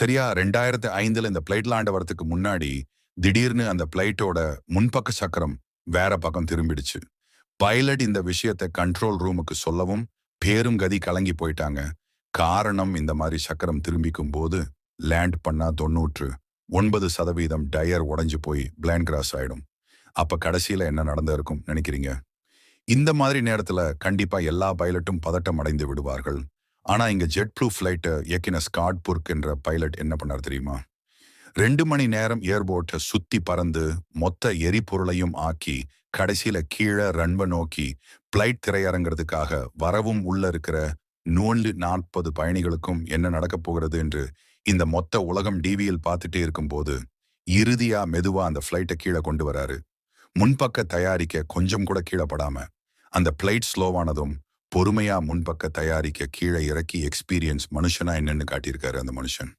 சரியா ரெண்டாயிரத்து ஐந்துல இந்த பிளைட் லாண்ட வரதுக்கு முன்னாடி திடீர்னு அந்த பிளைட்டோட முன்பக்க சக்கரம் வேற பக்கம் திரும்பிடுச்சு. பைலட் இந்த விஷயத்தை கண்ட்ரோல் ரூமுக்கு சொல்லவும் பேரும் கதி கலங்கி போயிட்டாங்க. காரணம் இந்த மாதிரி சக்கரம் திரும்பிக்கும் போது லேண்ட் பண்ணா தொண்ணூற்று ஒன்பது சதவீதம் டயர் உடைஞ்சு போய் பிளான் கிராஸ் ஆயிடும். அப்ப கடைசியில என்ன நடந்திருக்கும் நினைக்கிறீங்க? இந்த மாதிரி நேரத்துல கண்டிப்பா எல்லா பைலட்டும் பதட்டம் அடைந்து விடுவார்கள். ஆனா இங்க ஜெட் ப்ளூ ஃப்ளைட்டை இயக்கின ஸ்காட் புர்க் என்ற பைலட் என்ன பண்ணார் தெரியுமா? ரெண்டு மணி நேரம் ஏர்போர்ட்டை சுத்தி பறந்து மொத்த எரிபொருளையும் ஆக்கி கடைசியில கீழே ரன்வ நோக்கி பிளைட் திரையரங்கிறதுக்காக வரவும் உள்ள இருக்கிற நூண்டு நாற்பது பயணிகளுக்கும் என்ன நடக்கப் போகிறது என்று இந்த மொத்த உலகம் டிவியில் பார்த்துட்டே இருக்கும்போது இறுதியா மெதுவா அந்த ஃப்ளைட்டை கீழே கொண்டு வராரு. முன்பக்க தயாரிக்க கொஞ்சம் கூட கீழே படாம அந்த பிளைட் ஸ்லோவானதும் பொறுமையா முன்பக்க தயாரிக்க கீழே இறக்கி எக்ஸ்பீரியன்ஸ் மனுஷனா என்னன்னு காட்டியிருக்காரு அந்த மனுஷன்.